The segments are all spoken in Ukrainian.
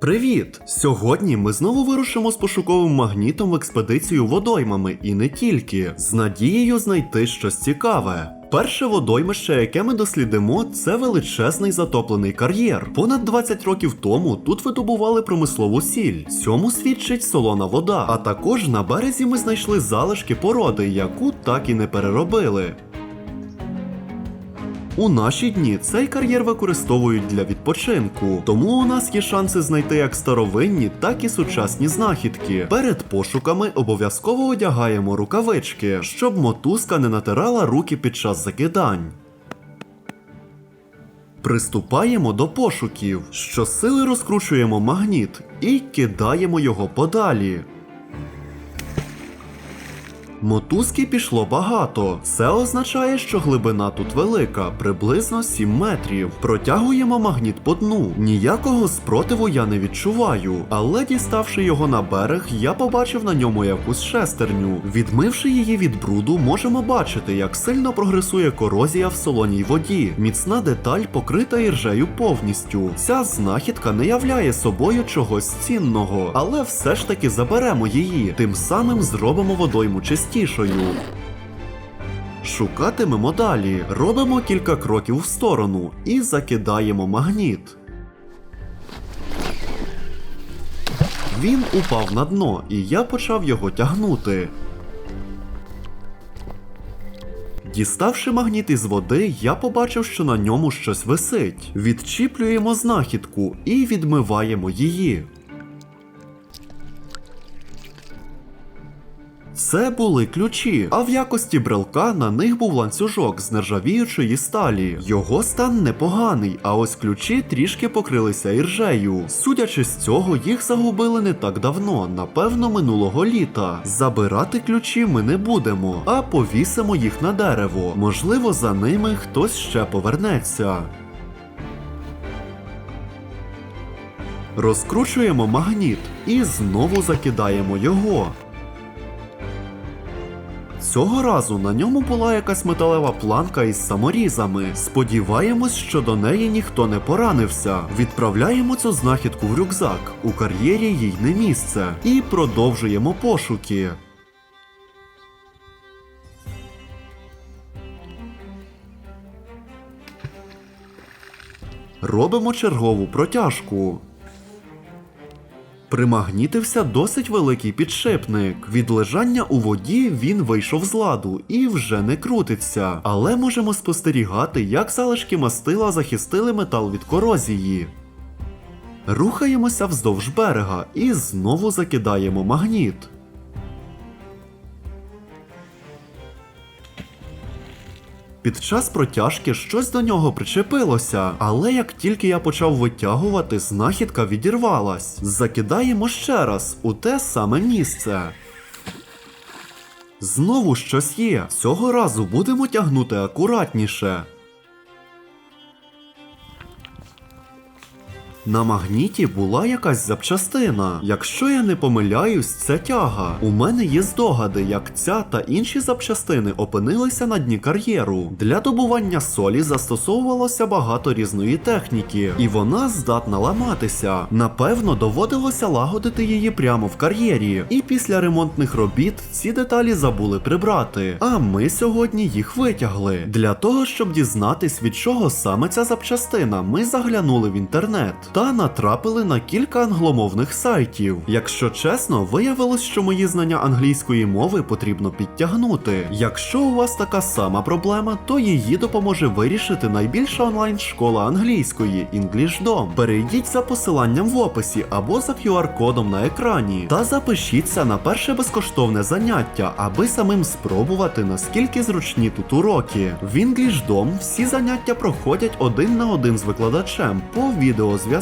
Привіт! Сьогодні ми знову вирушимо з пошуковим магнітом в експедицію водоймами і не тільки, з надією знайти щось цікаве. Перше водоймище, яке ми дослідимо, це величезний затоплений кар'єр. Понад 20 років тому тут видобували промислову сіль. Цьому свідчить солона вода. А також на березі ми знайшли залишки породи, яку так і не переробили. У наші дні цей кар'єр використовують для відпочинку, тому у нас є шанси знайти як старовинні, так і сучасні знахідки. Перед пошуками обов'язково одягаємо рукавички, щоб мотузка не натирала руки під час закидань. Приступаємо до пошуків. Щосили розкручуємо магніт і кидаємо його подалі. Мотузки пішло багато. Це означає, що глибина тут велика, приблизно 7 метрів. Протягуємо магніт по дну. Ніякого спротиву я не відчуваю, але діставши його на берег, я побачив на ньому якусь шестерню. Відмивши її від бруду, можемо бачити, як сильно прогресує корозія в солоній воді. Міцна деталь покрита іржею повністю. Ця знахідка не являє собою чогось цінного, але все ж таки заберемо її. Тим самим зробимо водойму чистішою. Шукатимемо далі, робимо кілька кроків в сторону і закидаємо магніт. Він упав на дно, і я почав його тягнути. Діставши магніт із води, я побачив, що на ньому щось висить. Відчіплюємо знахідку і відмиваємо її. Це були ключі, а в якості брелка на них був ланцюжок з нержавіючої сталі. Його стан непоганий, а ось ключі трішки покрилися іржею. Судячи з цього, їх загубили не так давно, напевно, минулого літа. Забирати ключі ми не будемо, а повісимо їх на дерево. Можливо, за ними хтось ще повернеться. Розкручуємо магніт і знову закидаємо його. Цього разу на ньому була якась металева планка із саморізами. Сподіваємось, що до неї ніхто не поранився. Відправляємо цю знахідку в рюкзак. У кар'єрі їй не місце. І продовжуємо пошуки. Робимо чергову протяжку. Примагнітився досить великий підшипник. Від лежання у воді він вийшов з ладу і вже не крутиться. Але можемо спостерігати, як залишки мастила захистили метал від корозії. Рухаємося вздовж берега і знову закидаємо магніт. Під час протяжки щось до нього причепилося, але як тільки я почав витягувати, знахідка відірвалась. Закидаємо ще раз у те саме місце. Знову щось є. Цього разу будемо тягнути акуратніше. На магніті була якась запчастина. Якщо я не помиляюсь, це тяга. У мене є здогади, як ця та інші запчастини опинилися на дні кар'єру. Для добування солі застосовувалося багато різної техніки, і вона здатна ламатися. Напевно, доводилося лагодити її прямо в кар'єрі. І після ремонтних робіт ці деталі забули прибрати. А ми сьогодні їх витягли. Для того, щоб дізнатись, від чого саме ця запчастина, ми заглянули в інтернет та натрапили на кілька англомовних сайтів. Якщо чесно, виявилось, що мої знання англійської мови потрібно підтягнути. Якщо у вас така сама проблема, то її допоможе вирішити найбільша онлайн-школа англійської EnglishDom. Перейдіть за посиланням в описі або за QR-кодом на екрані та запишіться на перше безкоштовне заняття, аби самим спробувати наскільки зручні тут уроки. В EnglishDom всі заняття проходять один на один з викладачем по відеозв'язку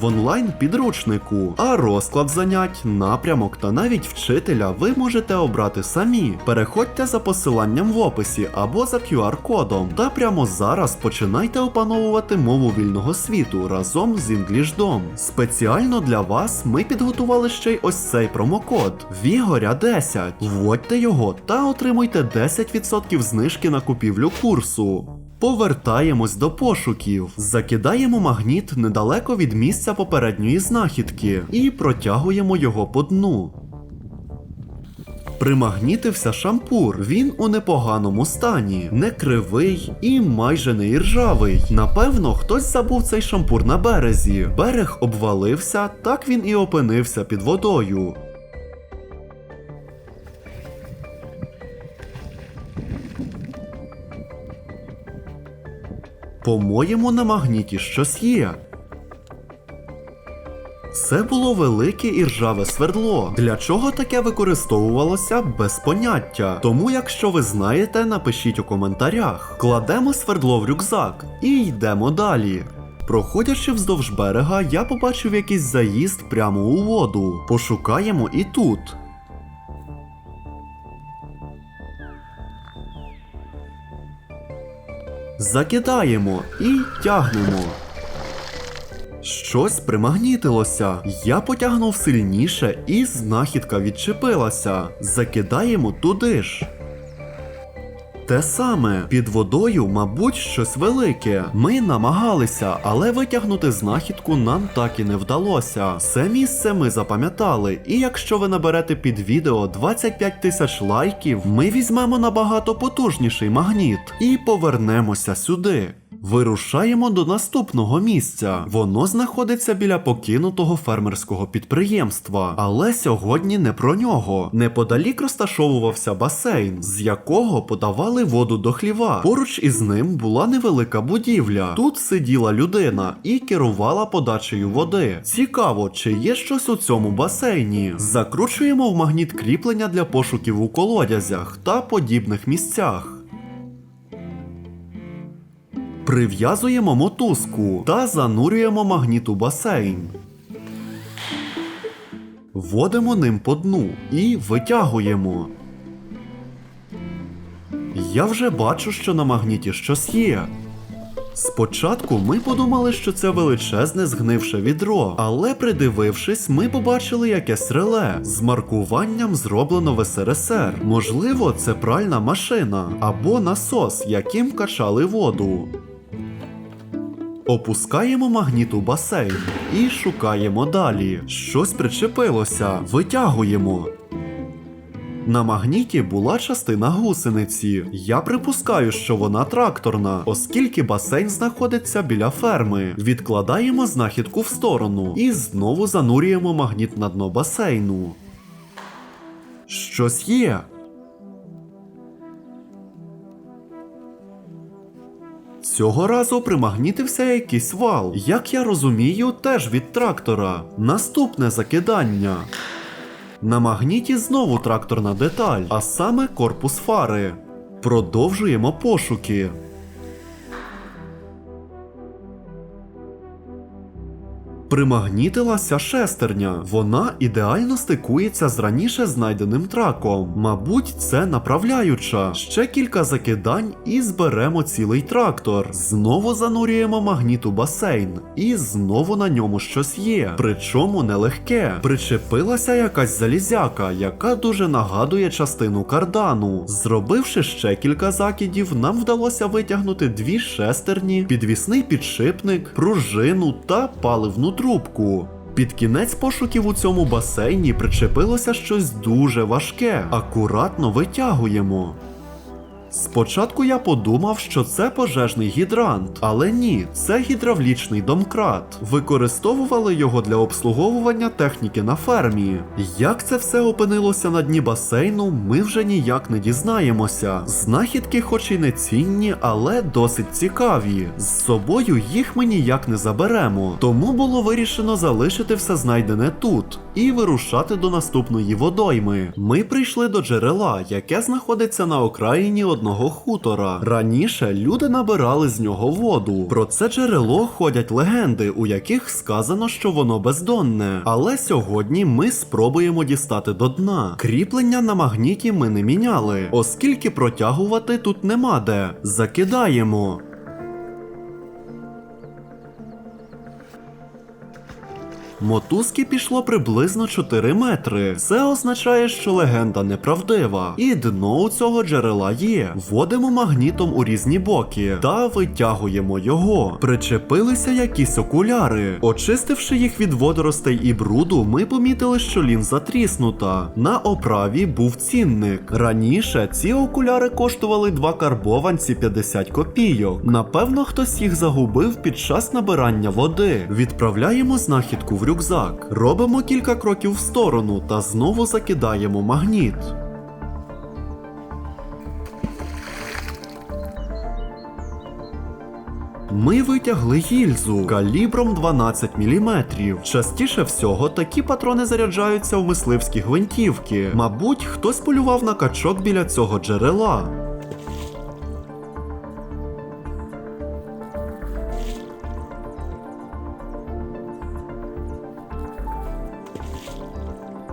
в онлайн підручнику, а розклад занять, напрямок та навіть вчителя ви можете обрати самі. Переходьте за посиланням в описі або за QR-кодом, та прямо зараз починайте опановувати мову вільного світу разом з EnglishDom. Спеціально для вас ми підготували ще й ось цей промокод Вігоря 10. Вводьте його та отримуйте 10% знижки на купівлю курсу. Повертаємось до пошуків, закидаємо магніт недалеко від місця попередньої знахідки і протягуємо його по дну. Примагнітився шампур. Він у непоганому стані, не кривий і майже не іржавий. Напевно, хтось забув цей шампур на березі. Берег обвалився, так він і опинився під водою. По-моєму, на магніті щось є. Це було велике і ржаве свердло. Для чого таке використовувалося без поняття? Тому, якщо ви знаєте, напишіть у коментарях. Кладемо свердло в рюкзак і йдемо далі. Проходячи вздовж берега, я побачив якийсь заїзд прямо у воду. Пошукаємо і тут. Закидаємо і тягнемо. Щось примагнітилося. Я потягнув сильніше, і знахідка відчепилася. Закидаємо туди ж. Те саме під водою, мабуть, щось велике. Ми намагалися, але витягнути знахідку нам так і не вдалося. Це місце ми запам'ятали, і якщо ви наберете під відео 25 тисяч лайків, ми візьмемо набагато потужніший магніт і повернемося сюди. Вирушаємо до наступного місця. Воно знаходиться біля покинутого фермерського підприємства, але сьогодні не про нього. Неподалік розташовувався басейн, з якого подавали воду до хліва. Поруч із ним була невелика будівля. Тут сиділа людина і керувала подачею води. Цікаво, чи є щось у цьому басейні. Закручуємо в магніт кріплення для пошуків у колодязях та подібних місцях. Прив'язуємо мотузку та занурюємо магніт у басейн. Вводимо ним по дну і витягуємо. Я вже бачу, що на магніті щось є. Спочатку ми подумали, що це величезне згнивше відро, але придивившись, ми побачили якесь реле з маркуванням зроблено в СРСР. Можливо, це пральна машина або насос, яким качали воду. Опускаємо магніт у басейн і шукаємо далі. Щось причепилося, витягуємо. На магніті була частина гусениці. Я припускаю, що вона тракторна, оскільки басейн знаходиться біля ферми. Відкладаємо знахідку в сторону і знову занурюємо магніт на дно басейну. Щось є. Цього разу примагнітився якийсь вал. Як я розумію, теж від трактора. Наступне закидання. На магніті знову тракторна деталь, а саме корпус фари. Продовжуємо пошуки. Примагнітилася шестерня. Вона ідеально стикується з раніше знайденим траком. Мабуть, це направляюча. Ще кілька закидань і зберемо цілий трактор. Знову занурюємо магніт у басейн. І знову на ньому щось є. Причому нелегке. Причепилася якась залізяка, яка дуже нагадує частину кардану. Зробивши ще кілька закидів, нам вдалося витягнути дві шестерні, підвісний підшипник, пружину та паливну трубку. Під кінець пошуків у цьому басейні причепилося щось дуже важке. Акуратно витягуємо. Спочатку я подумав, що це пожежний гідрант, але ні, це гідравлічний домкрат. Використовували його для обслуговування техніки на фермі. Як це все опинилося на дні басейну, ми вже ніяк не дізнаємося. Знахідки, хоч і не цінні, але досить цікаві. З собою їх ми ніяк не заберемо. Тому було вирішено залишити все знайдене тут і вирушати до наступної водойми. Ми прийшли до джерела, яке знаходиться на окраїні одного хутора. Раніше люди набирали з нього воду. Про це джерело ходять легенди, у яких сказано, що воно бездонне. Але сьогодні ми спробуємо дістати до дна. Кріплення на магніті ми не міняли, оскільки протягувати тут нема де. Закидаємо. Мотузки пішло приблизно 4 метри. Це означає, що легенда неправдива. І дно у цього джерела є. Вводимо магнітом у різні боки та витягуємо його. Причепилися якісь окуляри. Очистивши їх від водоростей і бруду, ми помітили, що лінза тріснута. На оправі був цінник. Раніше ці окуляри коштували два карбованці 50 копійок. Напевно, хтось їх загубив під час набирання води. Відправляємо знахідку в рюкзак. Робимо кілька кроків в сторону та знову закидаємо магніт. Ми витягли гільзу калібром 12 мм. Частіше всього такі патрони заряджаються в мисливські гвинтівки. Мабуть, хтось полював на качок біля цього джерела.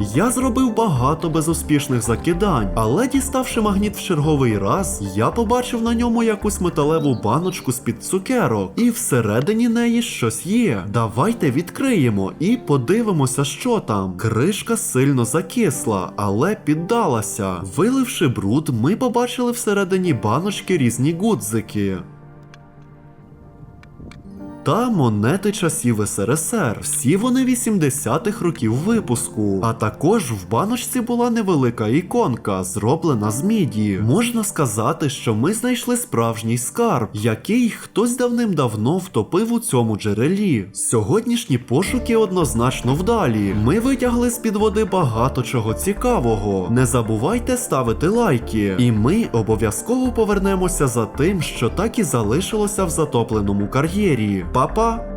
Я зробив багато безуспішних закидань, але діставши магніт в черговий раз, я побачив на ньому якусь металеву баночку з-під цукерок, і всередині неї щось є. Давайте відкриємо і подивимося, що там. Кришка сильно закисла, але піддалася. Виливши бруд, ми побачили всередині баночки різні гудзики. Та монети часів СРСР. Всі вони 80-х років випуску. А також в баночці була невелика іконка, зроблена з міді. Можна сказати, що ми знайшли справжній скарб, який хтось давним-давно втопив у цьому джерелі. Сьогоднішні пошуки однозначно вдалі. Ми витягли з під води багато чого цікавого. Не забувайте ставити лайки, і ми обов'язково повернемося за тим, що так і залишилося в затопленому кар'єрі. Papa?